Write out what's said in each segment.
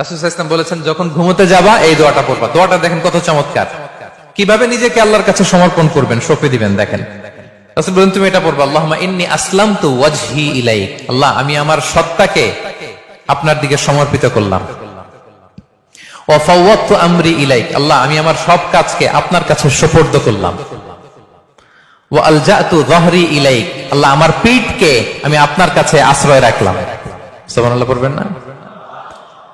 রাসুল ইসলাম বলেছেন, যখন ঘুমোতে যাবা, এই দোয়াটা পড়বা। দোয়াটা দেখেন কত চমৎকার। কীভাবে নিজেকে আল্লাহর কাছে সমর্পণ করবেন, সঁপে দিবেন, দেখেন। তুমি এটা পড়বা আল্লাহ ইন্নি আসলাম তো ওয়াজহি আল্লাহ, আমি আমার সত্তাকে আপনার দিকে সমর্পিত করলাম। আমরি ইলাইক। আল্লাহ, আমি আমার সব কাজকে আপনার কাছে করলাম। আলজাতু ইলাইক। আল্লাহ, আমার পিঠকে আমি আপনার কাছে আশ্রয় রাখলাম। সুবহানাল্লাহ, পড়বেন না?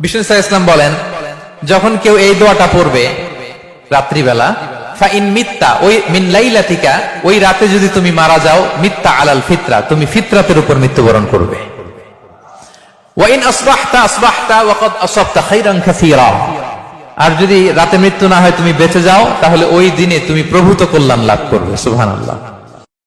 বিষ্ণু ইসলাম বলেন, যখন কেউ এই দোয়াটা পড়বে রাত্রিবেলা তুমি আর যদি রাতে মৃত্যু না হয় তুমি বেঁচে যাও, তাহলে ওই দিনে তুমি প্রভূত কল্যাণ লাভ করবে, সুবহানাল্লাহ।